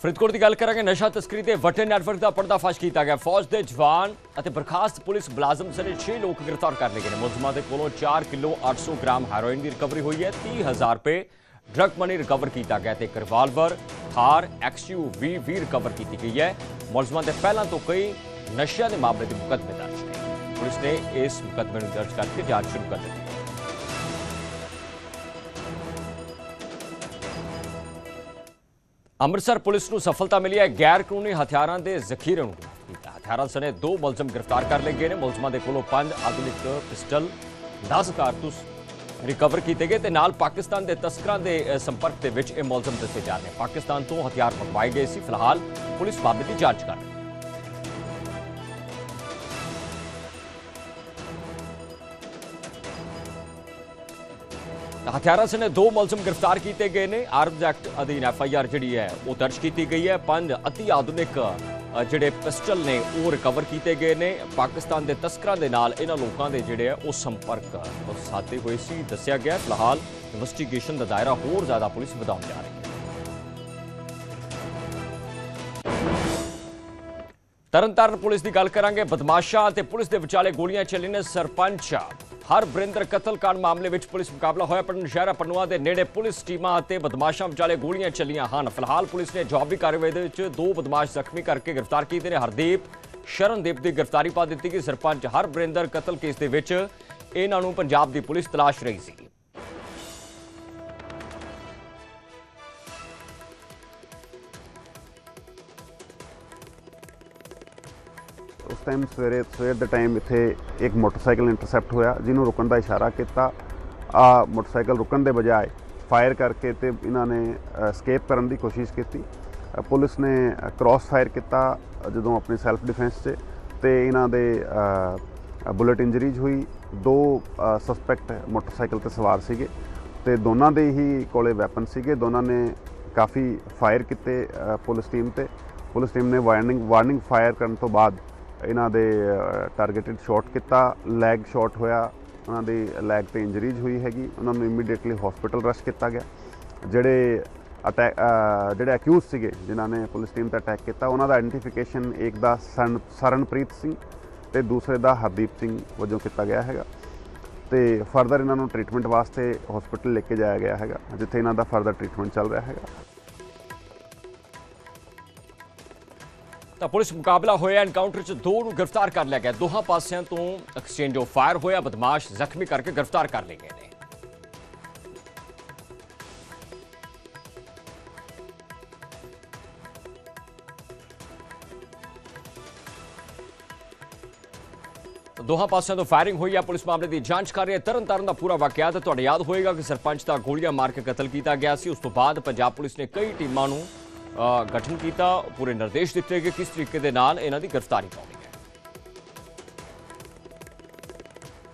ਫਰੀਦਕੋਟ ਦੀ ਗੱਲ ਕਰਾਂਗੇ, ਨਸ਼ਾ ਤਸਕਰੀ 'ਤੇ ਵਟੇ ਨੈਟਵਰਕ ਦਾ ਪਰਦਾਫਾਸ਼ ਕੀਤਾ ਗਿਆ। ਫੌਜ ਦੇ ਜਵਾਨ ਅਤੇ ਬਰਖਾਸਤ ਪੁਲਿਸ ਮੁਲਾਜ਼ਮ ਸਣੇ 6 ਲੋਕ ਗ੍ਰਿਫਤਾਰ ਕਰ ਲਏ ਗਏ ਨੇ। ਮੁਲਜ਼ਮਾਂ ਦੇ ਕੋਲੋਂ 4 ਕਿਲੋ 800 ਗ੍ਰਾਮ ਹੈਰੋਇਨ ਦੀ ਰਿਕਵਰੀ ਹੋਈ ਹੈ 30000 ਰੁਪਏ ਡਰਗ ਮਨੀ ਰਿਕਵਰ ਕੀਤਾ ਗਿਆ ਤੇ ਇੱਕ ਰਿਵਾਲਵਰ ਥਾਰ ਐਕਸਯੂਵੀ ਵੀ ਰਿਕਵਰ ਕੀਤੀ ਗਈ ਹੈ। ਮੁਲਜ਼ਮਾਂ ਦੇ ਪਹਿਲਾਂ ਤੋਂ ਕਈ ਨਸ਼ਿਆਂ ਦੇ ਮਾਮਲੇ ਦੇ ਮੁਕੱਦਮੇ ਦਰਜ ਨੇ। ਪੁਲਿਸ ਨੇ ਇਸ ਮੁਕੱਦਮੇ ਨੂੰ ਦਰਜ ਕਰਕੇ ਜਾਂਚ ਸ਼ੁਰੂ ਕਰ ਦਿੱਤੀ ਅੰਮ੍ਰਿਤਸਰ ਪੁਲਿਸ ਨੂੰ ਸਫਲਤਾ ਮਿਲੀ ਹੈ। ਗੈਰ ਕਾਨੂੰਨੀ ਹਥਿਆਰਾਂ ਦੇ ਜ਼ਖੀਰੇ ਨੂੰ ਬਰਾਮਦ ਕੀਤਾ। ਹਥਿਆਰਾਂ ਸਣੇ ਦੋ ਮੁਲਜ਼ਮ ਗ੍ਰਿਫਤਾਰ ਕਰ ਲਏ ਗਏ ਨੇ। ਮੁਲਜ਼ਮਾਂ ਦੇ ਕੋਲੋਂ ਪੰਜ ਆਧੁਨਿਕ ਪਿਸਟਲ 10 ਕਾਰਤੂਸ ਰਿਕਵਰ ਕੀਤੇ ਗਏ ਤੇ ਨਾਲ ਪਾਕਿਸਤਾਨ ਦੇ ਤਸਕਰਾਂ ਦੇ ਸੰਪਰਕ ਦੇ ਵਿੱਚ ਇਹ ਮੁਲਜ਼ਮ ਦੱਸੇ ਜਾ ਰਹੇ ਨੇ। ਪਾਕਿਸਤਾਨ ਤੋਂ ਹਥਿਆਰ ਮੰਗਵਾਏ ਗਏ ਸੀ। ਫਿਲਹਾਲ ਪੁਲਿਸ ਮਾਮਲੇ ਦੀ ਜਾਂਚ ਕਰ ਰਹੀ ਹੈ। ਹਥਿਆਰਾਂ ਸਣੇ ਦੋ ਮੁਲਜ਼ਮ ਗ੍ਰਿਫਤਾਰ ਕੀਤੇ ਗਏ ਨੇ। ਆਰਮਜ਼ ਐਕਟ ਅਧੀਨ ਐਫ ਆਈ ਆਰ ਜਿਹੜੀ ਹੈ, ਉਹ ਦਰਜ ਕੀਤੀ ਗਈ ਹੈ। ਪੰਜ ਅਤੀ ਆਧੁਨਿਕ ਜਿਹੜੇ ਪਿਸਟਲ ਨੇ, ਉਹ ਰਿਕਵਰ ਕੀਤੇ ਗਏ ਨੇ। ਪਾਕਿਸਤਾਨ ਦੇ ਤਸਕਰਾਂ ਦੇ ਨਾਲ ਇਹਨਾਂ ਲੋਕਾਂ ਦੇ ਜਿਹੜੇ ਆ ਉਹ ਸੰਪਰਕ ਉਹ ਸਾਧੇ ਹੋਏ ਸੀ। ਦੱਸਿਆ ਗਿਆ ਫਿਲਹਾਲ ਇਨਵੈਸਟੀਗੇਸ਼ਨ ਦਾ ਦਾਇਰਾ ਹੋਰ ਜ਼ਿਆਦਾ ਪੁਲਿਸ ਵਧਾਉਣ ਜਾ ਰਹੀ ਹੈ। ਤਰਨਤਾਰਨ ਪੁਲਿਸ ਦੀ ਗੱਲ ਕਰਾਂਗੇ। ਬਦਮਾਸ਼ਾਂ ਅਤੇ ਪੁਲਿਸ ਦੇ ਵਿਚਾਲੇ ਗੋਲੀਆਂ ਚੱਲੀਆਂ ਨੇ ਸਰਪੰਚ। ਹਰ ਬਰਿੰਦਰ ਕਤਲकांड ਮਾਮਲੇ ਵਿੱਚ ਪੁਲਿਸ ਮੁਕਾਬਲਾ ਹੋਇਆ। ਪਰ ਸ਼ਹਿਰਾ ਪਨੂਆ ਦੇ ਨੇੜੇ ਪੁਲਿਸ ਟੀਮਾਂ ਅਤੇ ਬਦਮਾਸ਼ਾਂ ਵਿਚਾਲੇ ਗੋਲੀਆਂ ਚੱਲੀਆਂ ਹਨ। ਫਿਲਹਾਲ ਪੁਲਿਸ ਨੇ ਜਵਾਬੀ ਕਾਰਵਾਈ ਦੇ ਵਿੱਚ ਦੋ ਬਦਮਾਸ਼ ਜ਼ਖਮੀ ਕਰਕੇ ਗ੍ਰਿਫਤਾਰ ਕੀਤੇ ਨੇ। ਹਰਦੀਪ ਸ਼ਰਨਦੀਪ ਦੀ ਗ੍ਰਿਫਤਾਰੀ ਪਾ ਦਿੱਤੀ ਗਈ। ਸਰਪੰਚ ਹਰ ਬਰਿੰਦਰ ਕਤਲ ਕੇਸ ਦੇ ਵਿੱਚ ਇਹਨਾਂ ਨੂੰ ਪੰਜਾਬ ਦੀ ਪੁਲਿਸ ਤਲਾਸ਼ ਰਹੀ ਸੀ। ਟਾਈਮ ਸਵੇਰੇ, ਸਵੇਰ ਦੇ ਟਾਈਮ ਇੱਥੇ ਇੱਕ ਮੋਟਰਸਾਈਕਲ ਇੰਟਰਸੈਪਟ ਹੋਇਆ, ਜਿਹਨੂੰ ਰੁਕਣ ਦਾ ਇਸ਼ਾਰਾ ਕੀਤਾ। ਆ ਮੋਟਰਸਾਈਕਲ ਰੁਕਣ ਦੇ ਬਜਾਏ ਫਾਇਰ ਕਰਕੇ ਤੇ ਇਹਨਾਂ ਨੇ ਸਕੇਪ ਕਰਨ ਦੀ ਕੋਸ਼ਿਸ਼ ਕੀਤੀ। ਪੁਲਿਸ ਨੇ ਕ੍ਰਾਸ ਫਾਇਰ ਕੀਤਾ ਜਦੋਂ ਆਪਣੀ ਸੈਲਫ ਡਿਫੈਂਸ 'ਚ ਤੇ ਇਹਨਾਂ ਦੇ ਬੁਲੇਟ ਇੰਜਰੀਜ਼ ਹੋਈ। ਦੋ ਸਸਪੈਕਟ ਮੋਟਰਸਾਈਕਲ ਤੇ ਸਵਾਰ ਸੀਗੇ ਤੇ ਦੋਨਾਂ ਦੇ ਹੀ ਕੋਲੇ ਵੈਪਨ ਸੀਗੇ। ਦੋਨਾਂ ਨੇ ਕਾਫੀ ਫਾਇਰ ਕੀਤੇ ਪੁਲਿਸ ਟੀਮ ਤੇ। ਪੁਲਿਸ ਟੀਮ ਨੇ ਵਾਰਨਿੰਗ ਵਾਰਨਿੰਗ ਫਾਇਰ ਕਰਨ ਤੋਂ ਬਾਅਦ ਇਹਨਾਂ ਦੇ ਟਾਰਗੇਟਡ ਸ਼ਾਟ ਕੀਤਾ ਲੈਗ ਸ਼ਾਟ ਹੋਇਆ, ਉਹਨਾਂ ਦੀ ਲੈਗ ਤੇ ਇੰਜਰੀਜ਼ ਹੋਈ ਹੈਗੀ, ਉਹਨਾਂ ਨੂੰ ਇਮੀਡੀਏਟਲੀ ਹਸਪੀਟਲ ਰਸ਼ ਕੀਤਾ ਗਿਆ। ਜਿਹੜੇ ਅਟੈਕ ਜਿਹੜੇ ਅਕਿਊਜ਼ ਸੀਗੇ, ਜਿਨ੍ਹਾਂ ਨੇ ਪੁਲਿਸ ਟੀਮ ਤੇ ਅਟੈਕ ਕੀਤਾ, ਉਹਨਾਂ ਦਾ ਆਇਡੈਂਟੀਫਿਕੇਸ਼ਨ ਇੱਕ ਦਾ ਸਰਨ, ਸਰਨਪ੍ਰੀਤ ਸਿੰਘ ਤੇ ਦੂਸਰੇ ਦਾ ਹਰਦੀਪ ਸਿੰਘ ਵਜੋਂ ਕੀਤਾ ਗਿਆ ਹੈਗਾ। ਤੇ ਫਰਦਰ ਇਹਨਾਂ ਨੂੰ ਟ੍ਰੀਟਮੈਂਟ ਵਾਸਤੇ ਹਸਪੀਟਲ ਲੈ ਕੇ ਜਾਇਆ ਗਿਆ ਹੈਗਾ, ਜਿੱਥੇ ਇਹਨਾਂ ਦਾ ਫਰਦਰ ਟ੍ਰੀਟਮੈਂਟ ਚੱਲ ਰਿਹਾ ਹੈਗਾ। ਤਾਂ ਪੁਲਿਸ ਮੁਕਾਬਲਾ ਹੋਇਆ ਐਨਕਾਊਂਟਰ 'ਚ ਦੋ ਨੂੰ ਗ੍ਰਿਫਤਾਰ ਕਰ ਲਿਆ ਗਿਆ। ਦੋਹਾਂ ਪਾਸਿਆਂ ਤੋਂ ਐਕਸਚੇਂਜ ਆਫ ਫਾਇਰ ਹੋਇਆ, ਬਦਮਾਸ਼ ਜ਼ਖਮੀ ਕਰਕੇ ਗ੍ਰਿਫਤਾਰ ਕਰ ਲਏ ਗਏ ਨੇ। ਦੋਹਾਂ ਪਾਸਿਆਂ ਤੋਂ ਫਾਇਰਿੰਗ ਹੋਈ ਹੈ ਪੁਲਿਸ ਮਾਮਲੇ ਦੀ ਜਾਂਚ ਕਰ ਰਹੀ ਹੈ। ਤਰਨਤਾਰਨ ਦਾ ਪੂਰਾ ਵਾਕਿਆ ਤੇ ਤੁਹਾਡੇ ਯਾਦ ਹੋਏਗਾ ਕਿ ਸਰਪੰਚ ਦਾ ਗੋਲੀਆਂ ਮਾਰ ਕੇ ਕਤਲ ਕੀਤਾ ਗਿਆ ਸੀ। ਉਸ ਤੋਂ ਬਾਅਦ ਪੰਜਾਬ ਪੁਲਿਸ ਨੇ ਕਈ ਟੀਮਾਂ ਨੂੰ ਗਠਨ ਕੀਤਾ ਪੂਰੇ ਨਿਰਦੇਸ਼ ਦਿੱਤੇ ਕਿ ਕਿਸ ਤਰੀਕੇ ਦੇ ਨਾਲ ਇਹਨਾਂ ਦੀ ਗ੍ਰਿਫਤਾਰੀ ਪਾਉਣੀ